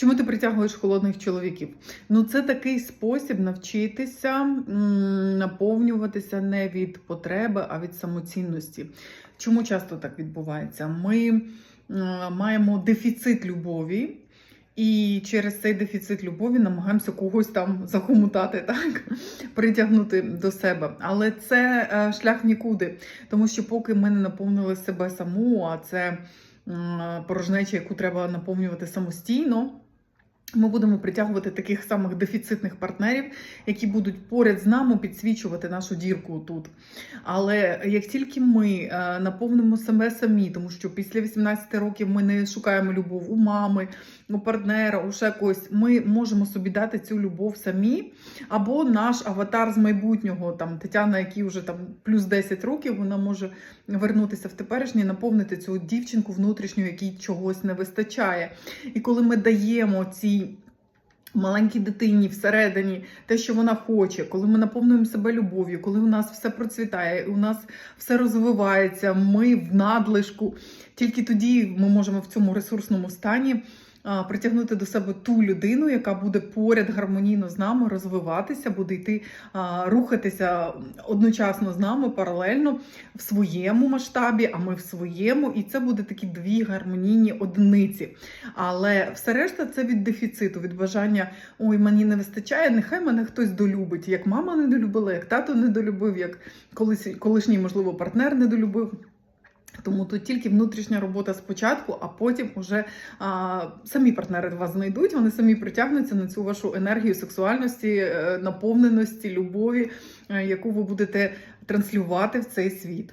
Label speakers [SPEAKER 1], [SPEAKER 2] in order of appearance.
[SPEAKER 1] Чому ти притягуєш холодних чоловіків? Ну, це такий спосіб навчитися наповнюватися не від потреби, а від самоцінності. Чому часто так відбувається? Ми маємо дефіцит любові. І через цей дефіцит любові намагаємося когось там захомутати, так притягнути до себе. Але це е, шлях нікуди, тому що поки ми не наповнили себе саму, а це порожнеча, яку треба наповнювати самостійно. Ми будемо притягувати таких самих дефіцитних партнерів, які будуть поряд з нами підсвічувати нашу дірку тут. Але як тільки ми е, наповнимо себе самі, тому що після 18 років ми не шукаємо любов у мами, у партнера, у ще когось, ми можемо собі дати цю любов самі. Або наш аватар з майбутнього, там Тетяна, якій вже там плюс 10 років, вона може вернутися в теперішнє, наповнити цю дівчинку внутрішню, якій чогось не вистачає. І коли ми даємо цій маленькій дитині всередині те, що вона хоче, коли ми наповнюємо себе любов'ю, коли у нас все процвітає, у нас все розвивається, ми в надлишку, тільки тоді ми можемо в цьому ресурсному стані. Притягнути до себе ту людину, яка буде поряд гармонійно з нами розвиватися, буде йти рухатися одночасно з нами паралельно в своєму масштабі, а ми в своєму, і це буде такі дві гармонійні одиниці. Але все решта це від дефіциту, від бажання ой, мені не вистачає, нехай мене хтось долюбить. Як мама не долюбила, як тато не долюбив, як колись колишній, можливо, партнер не долюбив. Тому тут тільки внутрішня робота спочатку, а потім уже а, самі партнери вас знайдуть, вони самі притягнуться на цю вашу енергію сексуальності, е, наповненості, любові, е, яку ви будете транслювати в цей світ.